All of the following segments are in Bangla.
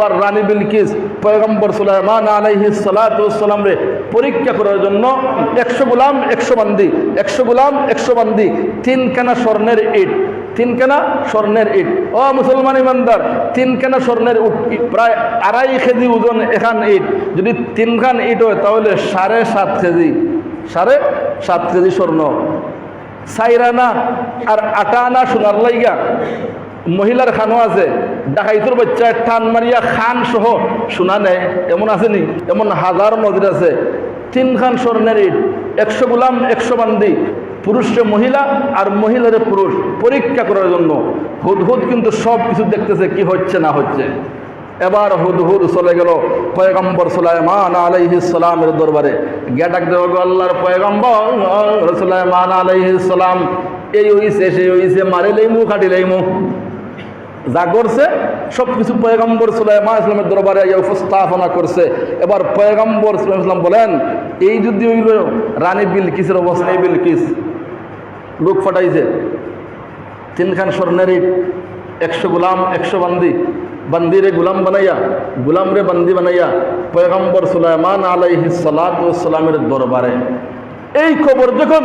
এবার রানী বিলকিস পয়গম্বর সুলাইমান আলাইহি সালাতাম রে পরীক্ষা করার জন্য একশো গুলাম একশো বান্দি একশো গুলাম একশো বান্দি তিনখানা স্বর্ণের ইট তিন তিনখানা স্বর্ণের ইট। ও মুসলমান ইমানদার তিনখানা স্বর্ণের ইট, প্রায় আড়াই কেজি ওজন এখান ইট। যদি তিনখান ইট হয় তাহলে সাড়ে সাত কেজি সাড়ে সাত কেজি স্বর্ণ। সাইরানা আর আটা আনা সোনার লাইগা মহিলার খানো আছে ডাকাইতুর বাচ্চায় টান মারিয়া খান সহ। সোনা নেয় এমন আসেনি, এমন হাজার নদীর আছে। তিন খান স্বর্ণের ইট, একশো গুলাম, একশো বান্দি, পুরুষে মহিলা আর মহিলারে পুরুষ, পরীক্ষা করার জন্য। হুদহুদ কিন্তু সব কিছু দেখতেছে, কি হচ্ছে না হচ্ছে। এবার হুদহুদ চলে গেল পয়গম্বর সুলাইমান আলাইহি সালামের দরবারে। গেটাক গো আল্লাহর পয়গম্বর সুলাইমান আলাইহি সালাম। এই হইছে, সেই হইছে, মারিলেই মুখ কাটিলেই মুখ। যা করছে সব কিছু পয়গম্বর সুলাইমান ইসলামের দরবারে উপস্থাপনা করছে। এবার পয়গম্বর সুলাইমান ইসলাম বলেন এই যদি হইল রানী বিলকিসের অবস্থা। এই বিলকিস। লোক ফাটাইছে। তিনখান স্বর্ণের একশো গুলাম একশো বান্দি। বান্দিরে গুলাম বানাইয়া গুলাম রে বান্দি বানাইয়া পয়গম্বর সুলাইমান আলাইহি সালামের দরবারে। এই খবর যখন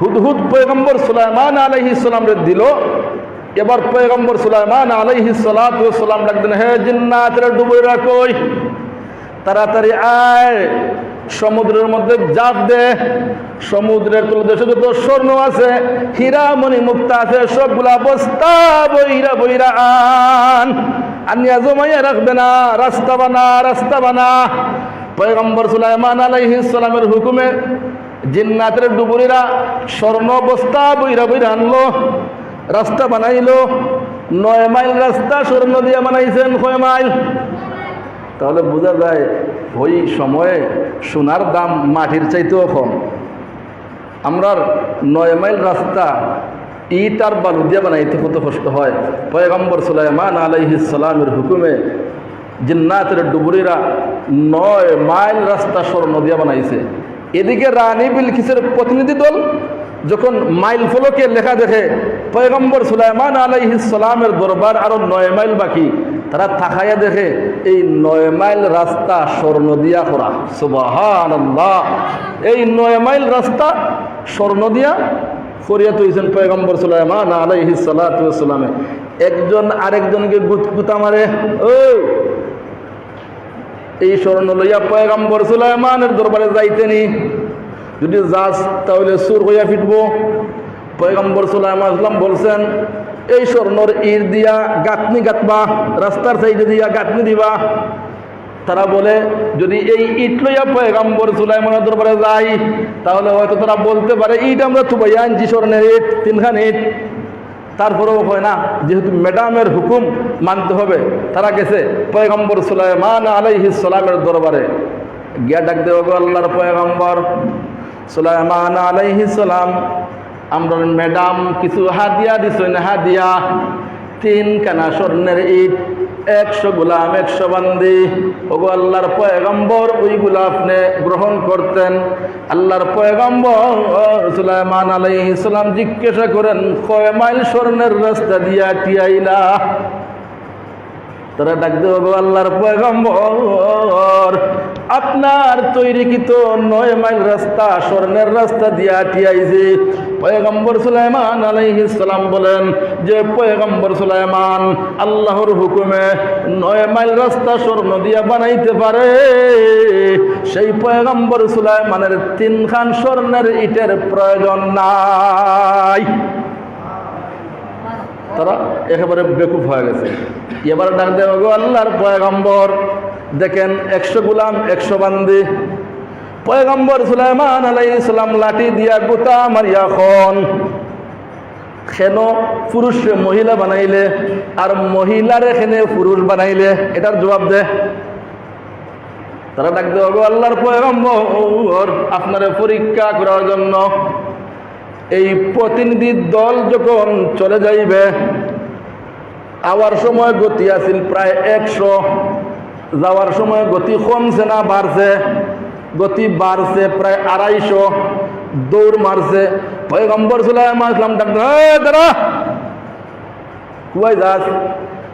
হুদহুদ পয়গম্বর সুলাইমান আলাইহি সালামরে দিল এবার পয়গম্বর সুলাইমান আলাইহি সালাম ডাকতেন, হে জিন্নাতরে ডুবইরা কই? তাড়াতাড়ি আয়, সমুদ্রের মধ্যে জাপ দে, সমুদ্রের তলদেশে যত স্বর্ণ আছে হীরা মণি মুক্তা আছে, সবগুলা বস্তা বইরা বইরা আন। আনিয়া জমাইয়া রাখবে না, রাস্তা বানা রাস্তা বানা। পয়গম্বর সুলাইমান আলাইহিস সালামের হুকুমে জিন্নাতের ডুবুরিরা স্বর্ণ বস্তা বইরা বইরা আনলো। রাস্তা বানাইলো, নয় মাইল রাস্তা স্বর্ণ দিয়ে বানাইছেন কয় মাইল? তাহলে বোঝা যায়, ওই সময়ে সোনার দাম মাটির চাইতেও কম। আমরার নয় মাইল রাস্তা ইট আর বালু দিয়ে বানাইতে কত কষ্ট হয়। পয়গম্বর সুলাইমান আলাইহিস সালামের হুকুমে জিন্নাতের ডুবুরিরা নয় মাইল রাস্তা স্বর্ণ দিয়ে বানাইছে। এদিকে রানী বিলকিসের প্রতিনিধি দল যখন মাইল ফলকে লেখা দেখে পয়গম্বর সুলাইমান সালামের দরবার আরও নয় মাইল বাকি, তারা তাকাইয়া দেখে, এই নয় মাইল রাস্তা স্বর্ণ দিয়া করা সুবাহান এই নয় মাইল রাস্তা স্বর্ণ দিয়া করিয়া তুইছেন পয়গম্বর সুলাইমান আলাইহি সালামে একজন আরেকজনকে গুতগুতা মারে, ও, এই স্বর্ণ লইয়া পয়গম্বর সুলাইমানের দরবারে যাইতেনি যদি যাস তাহলে সুর হইয়া ফিটব। পয়গম্বর ইসলাম বলছেন, এই স্বর্ণর ইর দিয়া গাঁথনি গাঁথবা, রাস্তার সাইডে দিয়া গাঁথনি দিবা। তারা বলে, যদি এই ইট লইয়া পয়গম্বর সুলাইমানের দরবারে যাই, তাহলে হয়তো তারা বলতে পারে, ইট আমরা থুবাইয়া আনছি, স্বর্ণের ইট, তিনখান ইট। তারপরেও হয় না, যেহেতু ম্যাডামের হুকুম মানতে হবে, তারা গেছে পয়গম্বর সুলাইমান আলাইহিস সালামের দরবারে। গিয়া ডাক গো আল্লাহর পয়গম্বর। সুলাইমান আলাইহিস সালাম, আমরা ম্যাডাম কিছু হাদিয়া দিছেন, হাদিয়া তিন কানা স্বর্ণের ইট, একশো গোলাম, একশো বান্দি। ওগো আল্লাহর পয়গম্বর ওইগুলো আপনি গ্রহণ করতেন। আল্লাহর পয়গম্বর সুলাইমান আলাইহিস সালাম জিজ্ঞাসা করেন, কয় মাইল স্বর্ণের রাস্তা দিয়া টিয়াইলা? তারা ডাক দেব আল্লাহর পয়গম্বর। আপনার তৈরি তৈরিকৃত নয় মাইল রাস্তা, স্বর্ণের রাস্তা দিয়া টিয়াইছে পয়গম্বর সুলাইমান আলাইহিস সালাম বলেন, যে পয়গম্বর সুলাইমান, আল্লাহর হুকুমে নয় মাইল রাস্তা স্বর্ণ দিয়া বানাইতে পারে। সেই পয়গম্বর সুলাইমানের তিনখান স্বর্ণের ইটের প্রয়োজন নাই। তারা একেবারে বেকুফ হয়ে গেছে। এবার ডাক দেব গো আল্লাহর পয়গম্বর, দেখেন একশো গুলাম, একশো বান্দি। পয়গম্বর সুলাইমান আলাই ইসলাম লাঠি দিয়া গোতা মারিয়া খন। খেন পুরুষ মহিলা বানাইলে আর মহিলার এখানে পুরুষ বানাইলে? এটার জবাব দে। তারা ডাক দেব গো আল্লাহর পয়গম্বর, আপনারে পরীক্ষা করার জন্য এই প্রতিনিধি দল যখন চলে যাইবে, আওয়ার সময় গতি আছিল প্রায় একশো। যাওয়ার সময় গতি কমছে না, বাড়ছে। গতি বাড়ছে প্রায় আড়াইশো। দৌড় মারছে। পয়গম্বর সুলাইমান ইসলাম ডাক্তার কুয়াই যাস।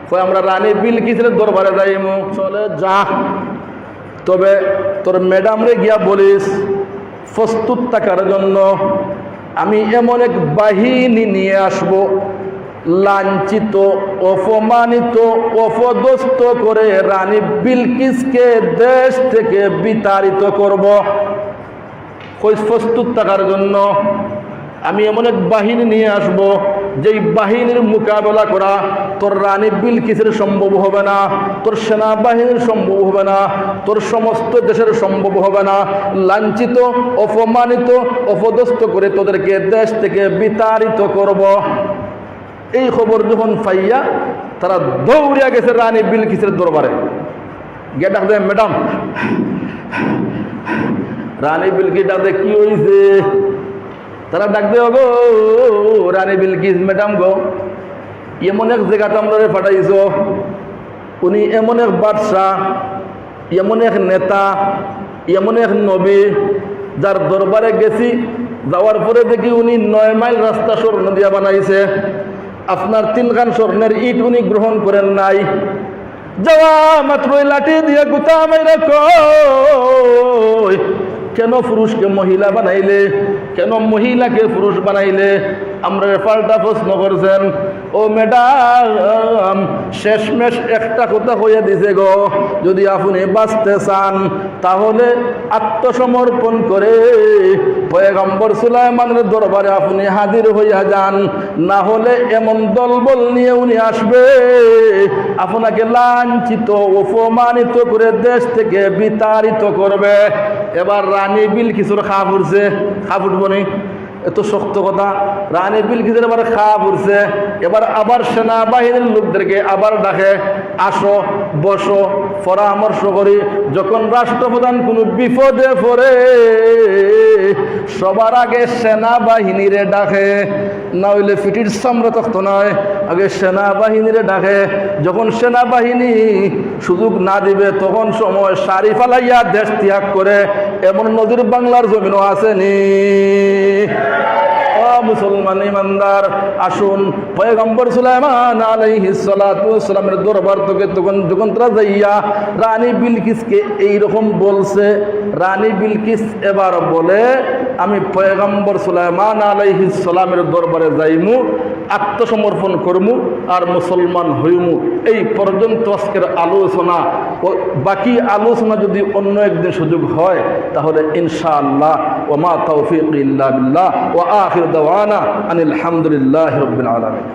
কয়, আমরা রানী বিলকিসের দরবারে যাইমু? চলে যা। তবে তোর ম্যাডাম রে গিয়া বলিস, প্রস্তুত থাকার জন্য আমি এমন এক বাহিনী নিয়ে আসব, লাঞ্ছিত, অপমানিত অপদস্ত করে রানী বিলকিসকে দেশ থেকে বিতাড়িত করব। প্রস্তুত থাকার জন্য আমি এমন এক বাহিনী নিয়ে আসব যেই বাহিনীর মোকাবেলা করা, তোর রানী বিলকিসের সম্ভব হবে না, তোর সেনাবাহিনীর সম্ভব হবে না, তোর সমস্ত দেশের সম্ভব হবে না। লাঞ্ছিত, অপমানিত, অপদস্থ করে তোদেরকে দেশ থেকে বিতাড়িত করব। এই খবর যখন পাইয়া তারা দৌড়িয়া গেছে রানী বিলকিসের দরবারে। গিয়ে ডাক ম্যাডাম। রানী বিলকিস ডাক কি হয়েছে তারা ডাক দেয় গো রানী বিলকিস, ম্যাডাম গো, এমন এক জায়গাতে আমরা পাঠাইছ। উনি এমন এক বাদশাহ, এমন এক নেতা, এমন এক নবী, যার দরবারে গেছি, যাওয়ার পরে দেখি উনি নয় মাইল রাস্তা স্বর্ণ দিয়া বানাইছে। আপনার তিনখান স্বর্ণের ইট উনি গ্রহণ করেন নাই। যাওয়া মাত্রই লাঠি দিয়ে গুতা মাইরা কই কেন পুরুষকে মহিলা বানাইলে? কেন মহিলাকে পুরুষ বানাইলে? আমরা পাল্টা প্রশ্ন করছেন, ও ম্যাডাম, শেষমেশ একটা কথা হইয়া দিছে গো, যদি আপনি বাঁচতে চান, তাহলে আত্মসমর্পণ করে পয়গম্বর সুলাইমানের দরবারে আপনি হাজির হইয়া যান। না হলে এমন দলবল নিয়ে উনি আসবে। আপনাকে লাঞ্ছিত, অপমানিত করে দেশ থেকে বিতাড়িত করবে। এবার রানী বিল কিছুর খা ফুরছে খা ফুটবো নি এত শক্ত কথা। রানী বিলকিসের এবার খাওয়া পড়ছে। এবার আবার সেনাবাহিনীর লোকদেরকে আবার ডাকে, আসো, বসো। পরামর্শ করি, যখন রাষ্ট্রপ্রধান কোনো বিপদে পড়ে, সবার আগে সেনাবাহিনীরে ডাকে। না হইলে ফিটির সামনে তখন নয়, আগে সেনাবাহিনীরে ডাকে। যখন সেনাবাহিনী সুযোগ না দিবে, তখন সময় সারি ফালাইয়া দেশ ত্যাগ করে, এমন নদীর বাংলার জমিনও আসেনি মুসলমান ইমানদার, আসুন। পয়গম্বর সুলাইমান আলাইহিসালামের দরবার তোকে তখন যখন তারা যাইয়া রানী বিলকিসকে এই রকম বলছে, রানী বিলকিস এবার বলে আমি পয়গম্বর সুলাইমান আলাইহি সালামের দরবারে যাইমু, আত্মসমর্পণ করমু আর মুসলমান হইমু। এই পর্যন্ত আজকের আলোচনা ও বাকি আলোচনা যদি অন্য একদিন সুযোগ হয়, তাহলে ইনশাআল্লাহ মা তৌফিক ইল্লা বিল্লাহ ও আখির দাওয়ানা আনিল হামদুলিল্লাহ রবিন আলামিন।